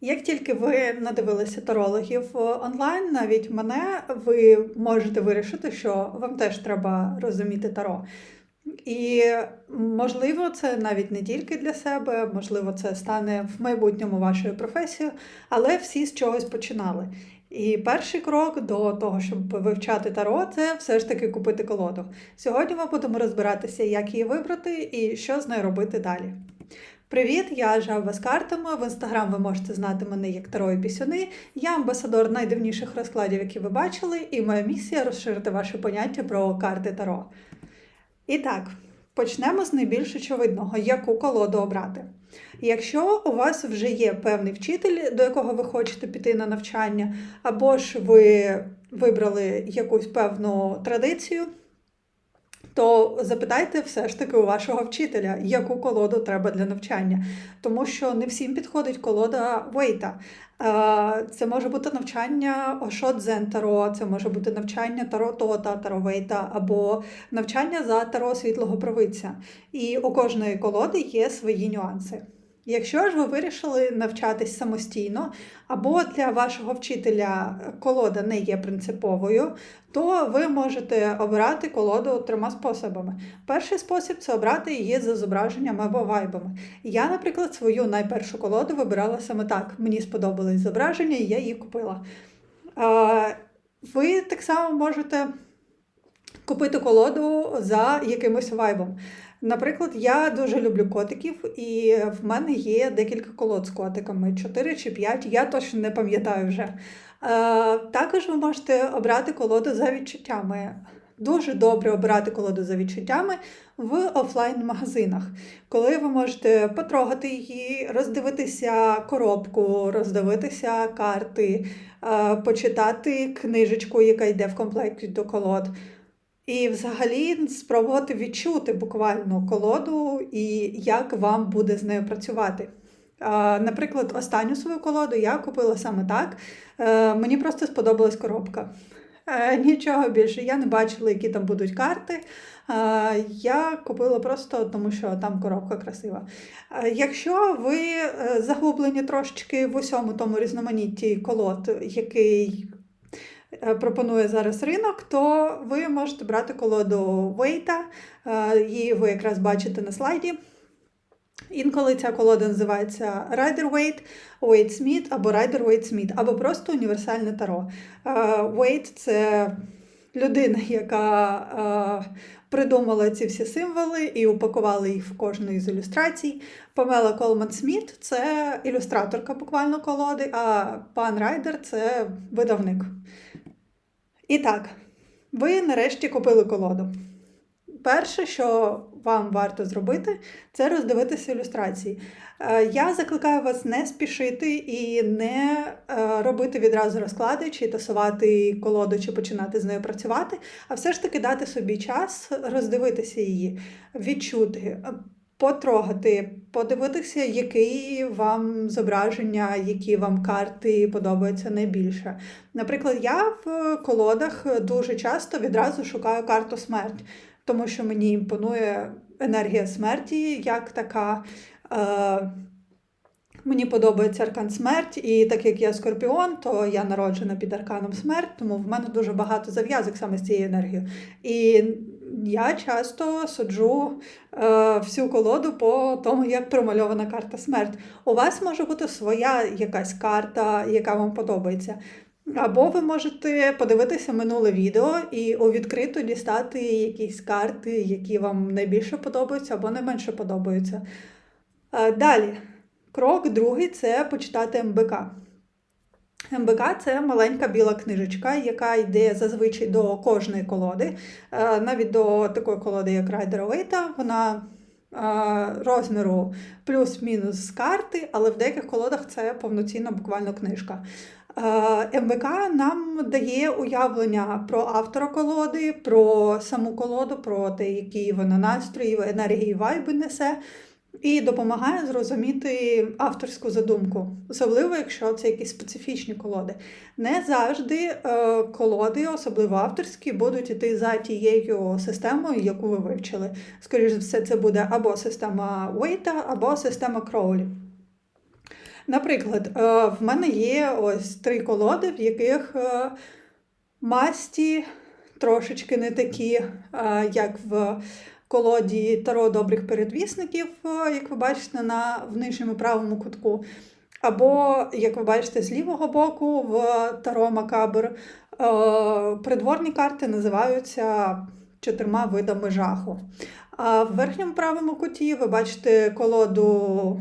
Як тільки ви надивилися тарологів онлайн, навіть мене, ви можете вирішити, що вам теж треба розуміти таро. І можливо, це навіть не тільки для себе, можливо, це стане в майбутньому вашою професією, але всі з чогось починали. І перший крок до того, щоб вивчати таро, це все ж таки купити колоду. Сьогодні ми будемо розбиратися, як її вибрати і що з нею робити далі. Привіт, я Жаба з картами. В інстаграм ви можете знати мене як Таро і Пісюни. Я амбасадор найдивніших розкладів, які ви бачили, і моя місія розширити ваше поняття про карти Таро. І так, почнемо з найбільш очевидного, яку колоду обрати. Якщо у вас вже є певний вчитель, до якого ви хочете піти на навчання, або ж ви вибрали якусь певну традицію, то запитайте все ж таки у вашого вчителя, яку колоду треба для навчання. Тому що не всім підходить колода Вейта. Це може бути навчання Ошодзен Таро, це може бути навчання Таро Тота, Таро Вейта, або навчання за Таро Світлого Провидця. І у кожної колоди є свої нюанси. Якщо ж ви вирішили навчатись самостійно, або для вашого вчителя колода не є принциповою, то ви можете обирати колоду трьома способами. Перший спосіб це обрати її за зображеннями або вайбами. Я, наприклад, свою найпершу колоду вибирала саме так. Мені сподобались зображення, і я її купила. Ви так само можете купити колоду за якимось вайбом. Наприклад, я дуже люблю котиків, і в мене є декілька колод з котиками, 4 чи 5, я точно не пам'ятаю вже. Е, також ви можете обрати колоду за відчуттями. Дуже добре обирати колоду за відчуттями в офлайн-магазинах, коли ви можете потрогати її, роздивитися коробку, роздивитися карти, е, почитати книжечку, яка йде в комплекті до колод. І взагалі спробувати відчути буквально колоду і як вам буде з нею працювати. Наприклад, останню свою колоду я купила саме так. Е, мені просто сподобалась коробка. Е, нічого більше, я не бачила, які там будуть карти. Е, я купила просто тому, що там коробка красива. Якщо ви заглублені трошечки в усьому тому різноманітті колод, який пропонує зараз ринок, то ви можете брати колоду Вейта, е, її ви якраз бачите на слайді. Інколи ця колода називається Rider Waite, Waite Smith або Rider Waite Smith, або просто універсальне таро. Waite – це людина, яка придумала ці всі символи і упакувала їх в кожну із ілюстрацій. Памела Колман Сміт це ілюстраторка буквально колоди, а пан Райдер це видавник. І так, ви нарешті купили колоду. Перше, що вам варто зробити, це роздивитися ілюстрації. Е, я закликаю вас не спішити і не е, робити відразу розклади, чи тасувати колоду, чи починати з нею працювати, а все ж таки дати собі час роздивитися її, відчути потрогати, подивитися, які вам зображення, які вам карти подобаються найбільше. Наприклад, я в колодах дуже часто відразу шукаю карту смерть, тому що мені імпонує енергія смерті як така. Е, Мені подобається аркан смерть, і так як я скорпіон, то я народжена під арканом смерть, тому в мене дуже багато зав'язок саме з цією енергією. І я часто суджу е, всю колоду по тому, як промальована карта смерть. У вас може бути своя якась карта, яка вам подобається. Або ви можете подивитися минуле відео і у відкрито дістати якісь карти, які вам найбільше подобаються або найменше подобаються. Е, далі, крок другий це почитати МБК. МБК це маленька біла книжечка, яка йде зазвичай до кожної колоди, е, навіть до такої колоди, як Райдер Вейта. Вона е, розміру плюс-мінус з карти, але в деяких колодах це повноцінна буквально книжка. Е, МБК нам дає уявлення про автора колоди, про саму колоду, про те, які вона настрої, енергії вайби несе і допомагає зрозуміти авторську задумку, особливо, якщо це якісь специфічні колоди. Не завжди е, колоди, особливо авторські, будуть йти за тією системою, яку ви вивчили. Скоріше за все, це буде або система Уейта, або система Кроулі. Наприклад, е, в мене є ось три колоди, в яких е, масті трошечки не такі, як в колоді Таро добрих передвісників, е, як ви бачите на в нижньому правому кутку. Або, як ви бачите, з лівого боку в Таро Макабр е, придворні карти називаються чотирма видами жаху. А в верхньому правому куті ви бачите колоду,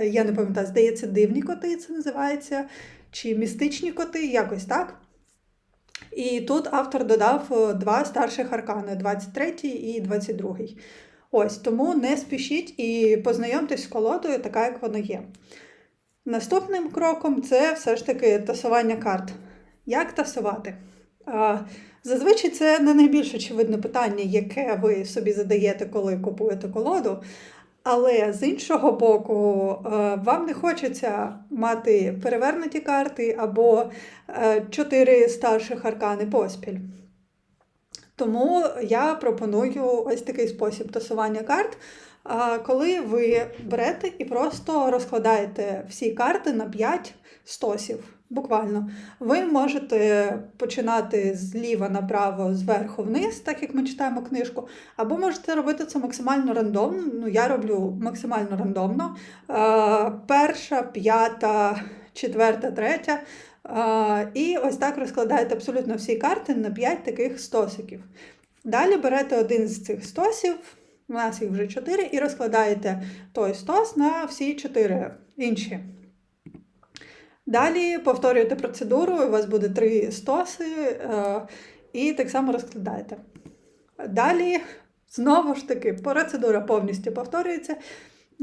е, я не пам'ятаю, здається, дивні коти це називається, чи містичні коти, якось так. І тут автор додав е, два старших аркани 23 і 22. Ось тому не спішіть і познайомтесь з колодою, така як вона є. Наступним кроком це все ж таки тасування карт. Як тасувати? Зазвичай це не найбільш очевидне питання, яке ви собі задаєте, коли купуєте колоду. Але з іншого боку, е, вам не хочеться мати перевернуті карти або е, чотири старших аркани поспіль. Тому я пропоную ось такий спосіб тасування карт. Коли ви берете і просто розкладаєте всі карти на 5 стосів. Буквально, ви можете починати зліва направо, зверху вниз, так як ми читаємо книжку, або можете робити це максимально рандомно. Ну, я роблю максимально рандомно. Е, перша, п'ята, четверта, третя. Е, і ось так розкладаєте абсолютно всі карти на 5 таких стосиків. Далі берете один з цих стосів, у нас їх вже 4, і розкладаєте той стос на всі 4 інші. Далі повторюєте процедуру, у вас буде три стоси, е, і так само розкладаєте. Далі, знову ж таки, процедура повністю повторюється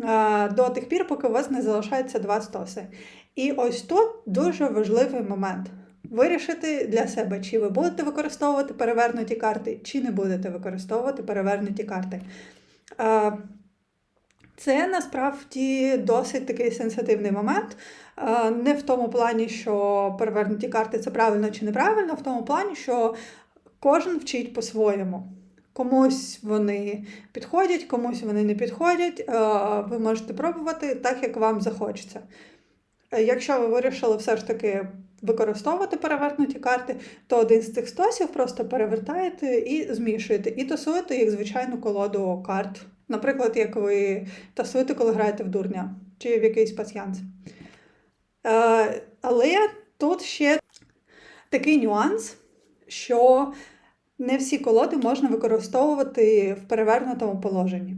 е, до тих пір, поки у вас не залишається два стоси. І ось тут дуже важливий момент. Вирішити для себе, чи ви будете використовувати перевернуті карти, чи не будете використовувати перевернуті карти. Е, це насправді досить такий сенситивний момент. Не в тому плані, що перевернуті карти це правильно чи неправильно, в тому плані, що кожен вчить по-своєму. Комусь вони підходять, комусь вони не підходять. Ви можете пробувати так, як вам захочеться. Якщо ви вирішили все ж таки використовувати перевернуті карти, то один з цих стосів просто перевертаєте і змішуєте, і тасуєте як звичайну колоду карт. Наприклад, як ви тасуєте, коли граєте в дурня чи в якийсь пасьянс. Е, але тут ще такий нюанс, що не всі колоди можна використовувати в перевернутому положенні.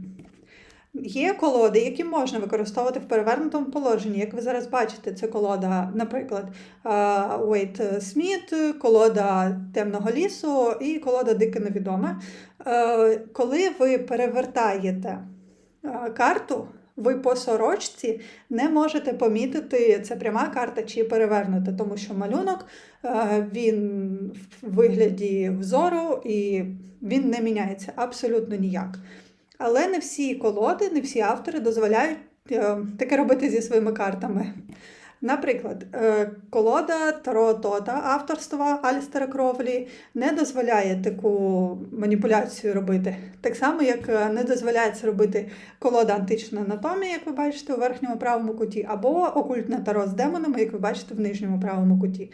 Є колоди, які можна використовувати в перевернутому положенні. Як ви зараз бачите, це колода, наприклад, Уейт Сміт, колода темного лісу і колода Дике невідоме. Е, коли ви перевертаєте е, карту, ви по сорочці не можете помітити, це пряма карта чи перевернута, тому що малюнок е, він в вигляді взору і він не міняється абсолютно ніяк. Але не всі колоди, не всі автори дозволяють е, таке робити зі своїми картами. Наприклад, е, колода Таро Тота авторства Алістера Кровлі не дозволяє таку маніпуляцію робити. Так само, як е, не дозволяється робити колода антична анатомія, як ви бачите у верхньому правому куті, або окультне таро з демонами, як ви бачите в нижньому правому куті.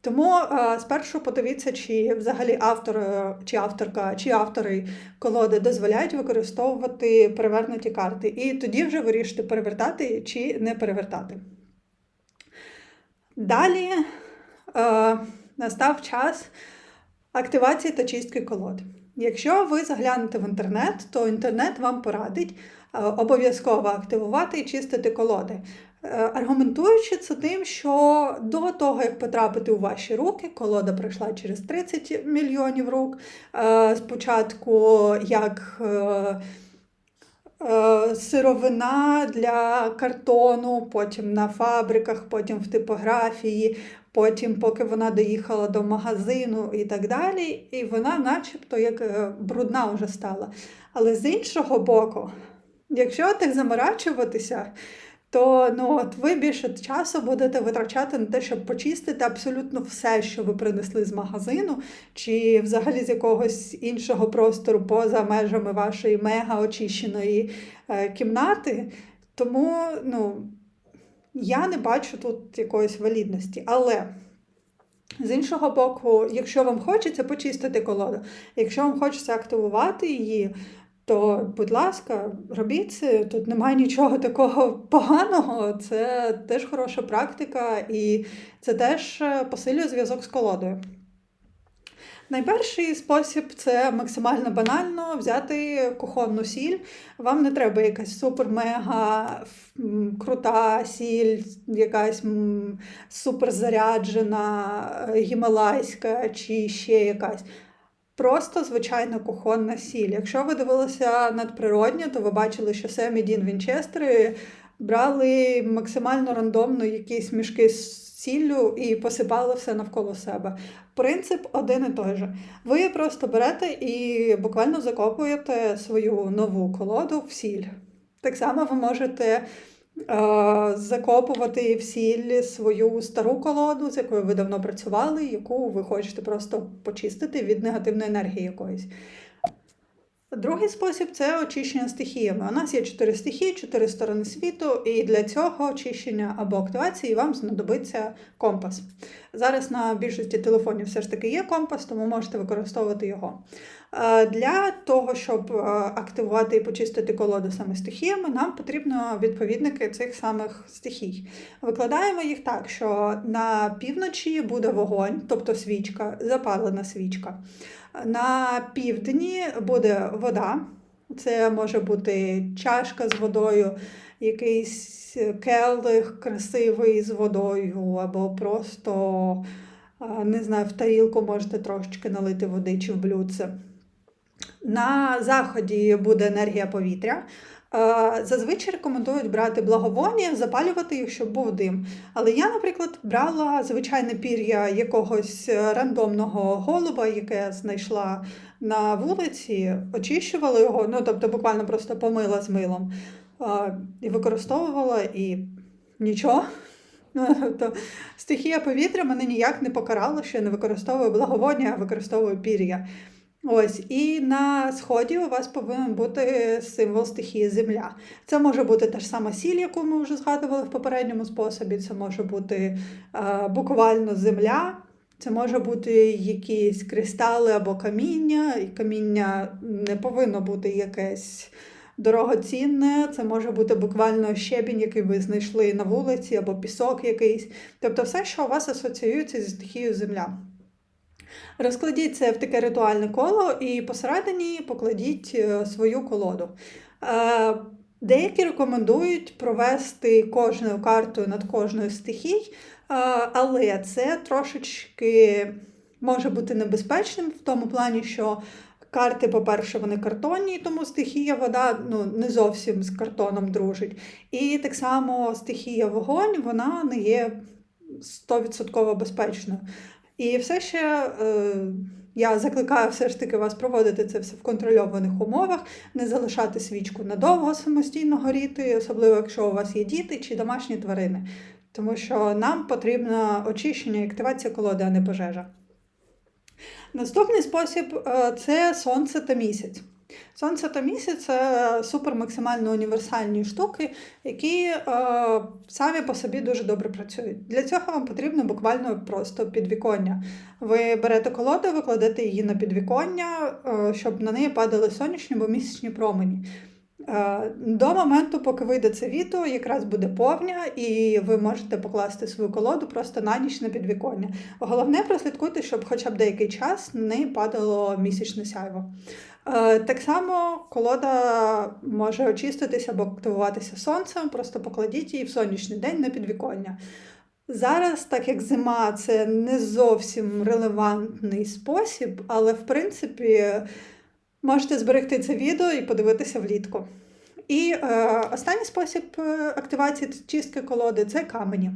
Тому а, спершу подивіться, чи взагалі автор, е, чи авторка, чи автори колоди дозволяють використовувати перевернуті карти. І тоді вже вирішити, перевертати чи не перевертати. Далі е, настав час активації та чистки колод. Якщо ви заглянете в інтернет, то інтернет вам порадить е, обов'язково активувати і чистити колоди. Е, аргументуючи це тим, що до того, як потрапити у ваші руки, колода пройшла через 30 мільйонів рук. Е, спочатку як сировина для картону, потім на фабриках, потім в типографії, потім, поки вона доїхала до магазину і так далі. І вона, начебто, як брудна вже стала. Але з іншого боку, якщо так заморачуватися, то ну, от ви більше часу будете витрачати на те, щоб почистити абсолютно все, що ви принесли з магазину, чи взагалі з якогось іншого простору поза межами вашої мега очищеної е, кімнати. Тому, ну, я не бачу тут якоїсь валідності. Але з іншого боку, якщо вам хочеться почистити колоду, якщо вам хочеться активувати її, то, будь ласка, робіть це. Тут немає нічого такого поганого. Це теж хороша практика, і це теж е, посилює зв'язок з колодою. Найперший спосіб це максимально банально взяти кухонну сіль. Вам не треба якась супер-мега крута сіль, якась суперзаряджена, е, гімалайська чи ще якась. Просто звичайна кухонна сіль. Якщо ви дивилися надприроднє, то ви бачили, що Семі Дін Вінчестери брали максимально рандомно якісь мішки з сіллю і посипали все навколо себе. Принцип один і той же. Ви просто берете і буквально закопуєте свою нову колоду в сіль. Так само ви можете закопувати в сіль свою стару колоду, з якою ви давно працювали, яку ви хочете просто почистити від негативної енергії якоїсь. Другий спосіб це очищення стихіями. У нас є чотири стихії, чотири сторони світу, і для цього очищення або активації вам знадобиться компас. Зараз на більшості телефонів все ж таки є компас, тому можете використовувати його. Е, Для того, щоб е, активувати і почистити колоду саме стихіями, нам потрібно відповідники цих самих стихій. Викладаємо їх так, що на півночі буде вогонь, тобто свічка, запалена свічка. На півдні буде вода. Це може бути чашка з водою, якийсь келих красивий з водою, або просто, не знаю, в тарілку можете трошечки налити води чи в блюдце. На заході буде енергія повітря. Е, Зазвичай рекомендують брати благовоння, запалювати їх, щоб був дим. Але я, наприклад, брала звичайне пір'я якогось е, рандомного голуба, яке знайшла на вулиці, очищувала його, ну тобто буквально просто помила з милом е, і використовувала і нічого. Ну, тобто, стихія повітря мене ніяк не покарала, що я не використовую благовоння, а використовую пір'я. Ось, і на сході у вас повинен бути символ стихії Земля. Це може бути та ж сама сіль, яку ми вже згадували в попередньому способі. Це може бути е, буквально земля, це може бути якісь кристали або каміння. І каміння не повинно бути якесь дорогоцінне, це може бути буквально щебінь, який ви знайшли на вулиці, або пісок якийсь. Тобто все, що у вас асоціюється зі стихією Земля. Розкладіть це в таке ритуальне коло і посередині покладіть е, свою колоду. Е, Деякі рекомендують провести кожною картою над кожною стихій, е, але це трошечки може бути небезпечним в тому плані, що карти, по-перше, вони картонні, тому стихія вода ну, не зовсім з картоном дружить. І так само стихія вогонь вона не є 100% безпечною. І все ще е, я закликаю все ж таки вас проводити це все в контрольованих умовах, не залишати свічку надовго самостійно горіти, особливо якщо у вас є діти чи домашні тварини. Тому що нам потрібно очищення і активація колоди, а не пожежа. Наступний спосіб е, це сонце та місяць. Сонце та місяць це супермаксимально універсальні штуки, які е, самі по собі дуже добре працюють. Для цього вам потрібно буквально просто підвіконня. Ви берете колоду, ви кладете її на підвіконня, е, щоб на неї падали сонячні або місячні промені. Е, До моменту, поки вийде це відео, якраз буде повня, і ви можете покласти свою колоду просто на ніч на підвіконня. Головне прослідкуйте, щоб хоча б деякий час на неї падало місячне сяйво. Е, Так само колода може очиститися або активуватися сонцем, просто покладіть її в сонячний день на підвіконня. Зараз, так як зима, це не зовсім релевантний спосіб, але в принципі можете зберегти це відео і подивитися влітку. І е, останній спосіб е, активації чистки колоди це камені.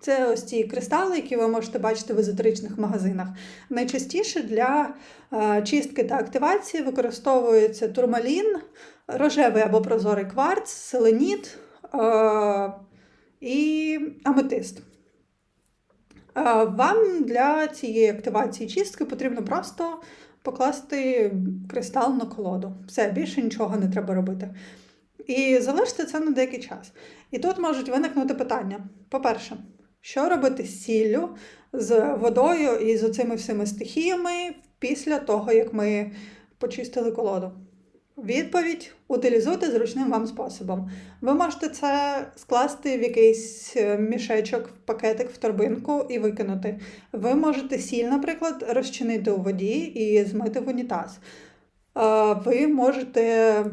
Це ось ці кристали, які ви можете бачити в езотеричних магазинах. Найчастіше для е, чистки та активації використовується турмалін, рожевий або прозорий кварц, селеніт е, і аметист. Е, Вам для цієї активації чистки потрібно просто покласти кристал на колоду. Все, більше нічого не треба робити. І залиште це на деякий час. І тут можуть виникнути питання. По-перше, що робити з сіллю, з водою і з оцими всіми стихіями після того, як ми почистили колоду? Відповідь утилізуйте зручним вам способом. Ви можете це скласти в якийсь е, мішечок, в пакетик, в торбинку і викинути. Ви можете сіль, наприклад, розчинити у воді і змити в унітаз. Е, Ви можете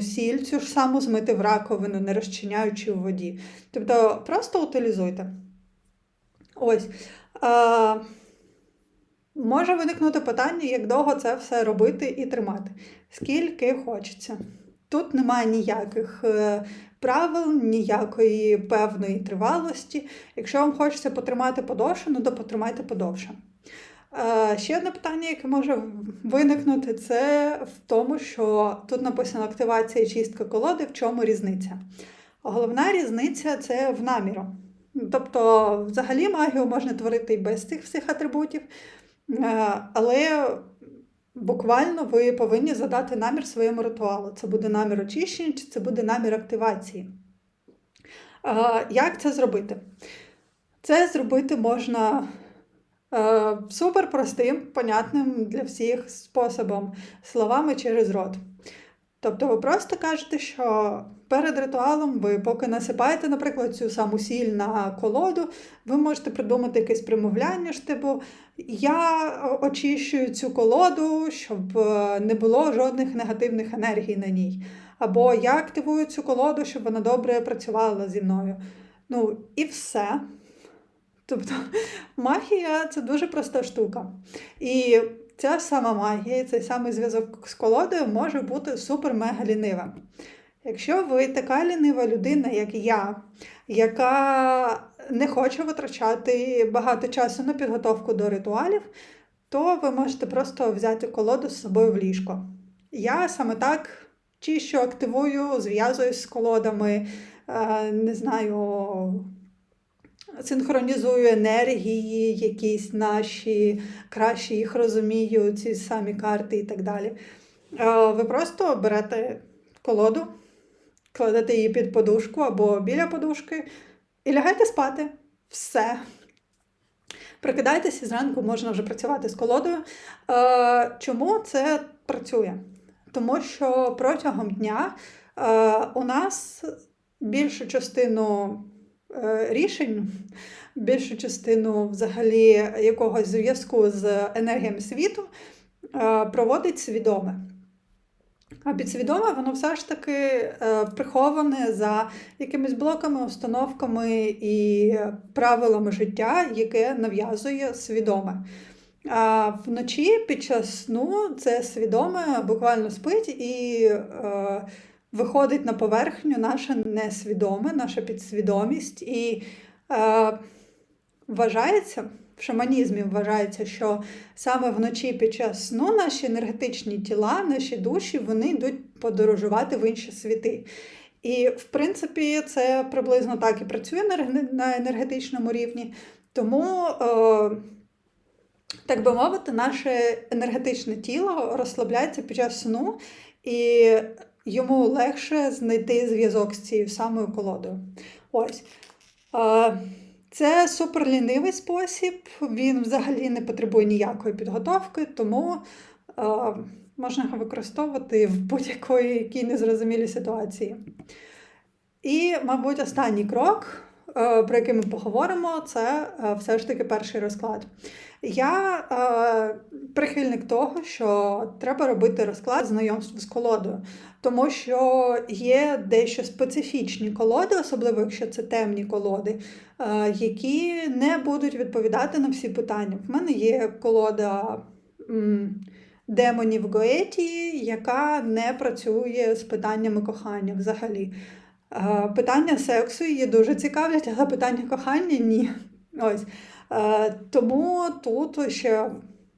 сіль цю ж саму змити в раковину, не розчиняючи у воді. Тобто просто утилізуйте. Ось. Е, Може виникнути питання, як довго це все робити і тримати. Скільки хочеться. Тут немає ніяких е, правил, ніякої певної тривалості. Якщо вам хочеться потримати подовше, ну то потримайте подовше. Е, Ще одне питання, яке може виникнути, це в тому, що тут написано активація і чистка колоди, в чому різниця. Головна різниця це в наміру. Тобто, взагалі магію можна творити і без цих всіх атрибутів, е, але буквально ви повинні задати намір своєму ритуалу. Це буде намір очищення, чи це буде намір активації. Е, Як це зробити? Це зробити можна супер простим, понятним для всіх способом, словами через рот. Тобто ви просто кажете, що перед ритуалом ви поки насипаєте, наприклад, цю саму сіль на колоду, ви можете придумати якесь примовляння, ж типу я очищую цю колоду, щоб е, не було жодних негативних енергій на ній. Або я активую цю колоду, щоб вона добре працювала зі мною. Ну, і все. Тобто магія це дуже проста штука. І ця сама магія, цей самий зв'язок з колодою може бути супер-мега лінивим. Якщо ви така лінива людина, як я, яка не хоче витрачати багато часу на підготовку до ритуалів, то ви можете просто взяти колоду з собою в ліжко. Я саме так чищу, активую, зв'язуюсь з колодами, е, не знаю, синхронізую енергії, якісь наші, краще їх розумію, ці самі карти і так далі. Е, Ви просто берете колоду, кладете її під подушку або біля подушки і лягаєте спати. Все. Прикидайтеся, зранку можна вже працювати з колодою. Е, Чому це працює? Тому що протягом дня е, у нас більшу частину рішень, більшу частину взагалі якогось зв'язку з енергіями світу е, проводить свідоме. А підсвідоме воно все ж таки е, приховане за якимись блоками, установками і правилами життя, яке нав'язує свідоме. А вночі під час сну це свідоме буквально спить і е, виходить на поверхню наше несвідоме, наша підсвідомість. І е, вважається, в шаманізмі вважається, що саме вночі під час сну наші енергетичні тіла, наші душі, вони йдуть подорожувати в інші світи. І, в принципі, це приблизно так і працює на енергетичному рівні. Тому, е, так би мовити, наше енергетичне тіло розслабляється під час сну, і йому легше знайти зв'язок з цією самою колодою. Ось. Це суперлінивий спосіб, він взагалі не потребує ніякої підготовки, тому можна його використовувати в будь-якої якій незрозумілій ситуації. І, мабуть, останній крок, про який ми поговоримо, це е, все ж таки перший розклад. Я е, прихильник того, що треба робити розклад знайомства з колодою, тому що є дещо специфічні колоди, особливо якщо це темні колоди, е, які не будуть відповідати на всі питання. В мене є колода. М Демонів Гоеті, яка не працює з питаннями кохання взагалі. Е, питання сексу її дуже цікавлять, але питання кохання ні. Ось. Е, тому тут ще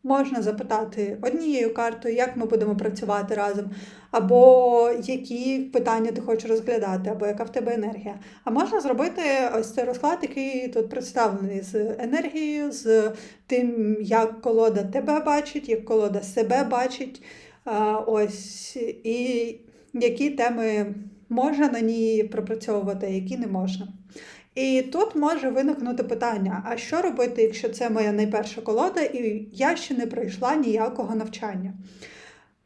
можна запитати однією картою, як ми будемо працювати разом, або які питання ти хочеш розглядати, або яка в тебе енергія. А можна зробити ось цей розклад, який тут представлений з енергією, з тим, як колода тебе бачить, як колода себе бачить. Е, ось. І які теми можна на ній пропрацьовувати, які не можна. І тут може виникнути питання: а що робити, якщо це моя найперша колода, і я ще не пройшла ніякого навчання?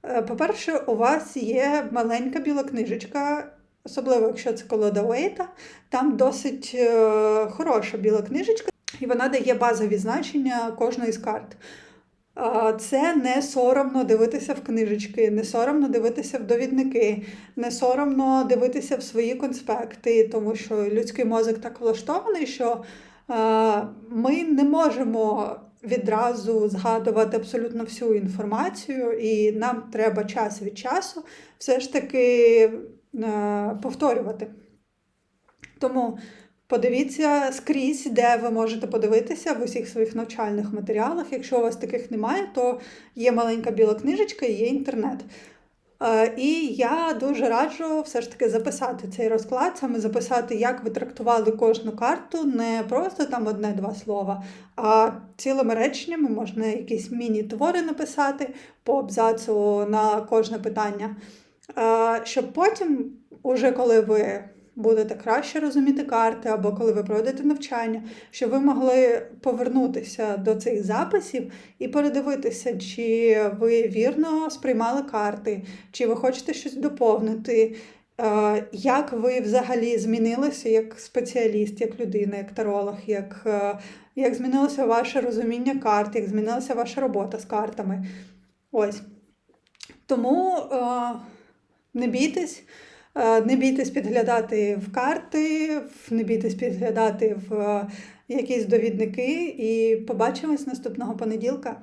Е, По-перше, у вас є маленька біла книжечка, особливо якщо це колода Уейта, там досить е, хороша біла книжечка, і вона дає базові значення кожної з карт. Це не соромно дивитися в книжечки, не соромно дивитися в довідники, не соромно дивитися в свої конспекти, тому що людський мозок так влаштований, що ми не можемо відразу згадувати абсолютно всю інформацію, і нам треба час від часу все ж таки повторювати. Тому подивіться скрізь, де ви можете подивитися в усіх своїх навчальних матеріалах. Якщо у вас таких немає, то є маленька біла книжечка і є інтернет. Е, І я дуже раджу все ж таки записати цей розклад, саме записати, як ви трактували кожну карту, не просто там одне-два слова, а цілими реченнями можна якісь міні-твори написати по абзацу на кожне питання. Е, Щоб потім, уже коли ви будете краще розуміти карти, або коли ви пройдете навчання, щоб ви могли повернутися до цих записів і передивитися, чи ви вірно сприймали карти, чи ви хочете щось доповнити. е, Як ви взагалі змінилися як спеціаліст, як людина, як таролог, як, е, як змінилося ваше розуміння карт, як змінилася ваша робота з картами? Ось. Тому е, не бійтесь, не бійтесь підглядати в карти, не бійтесь підглядати в е, якісь довідники і побачимось наступного понеділка.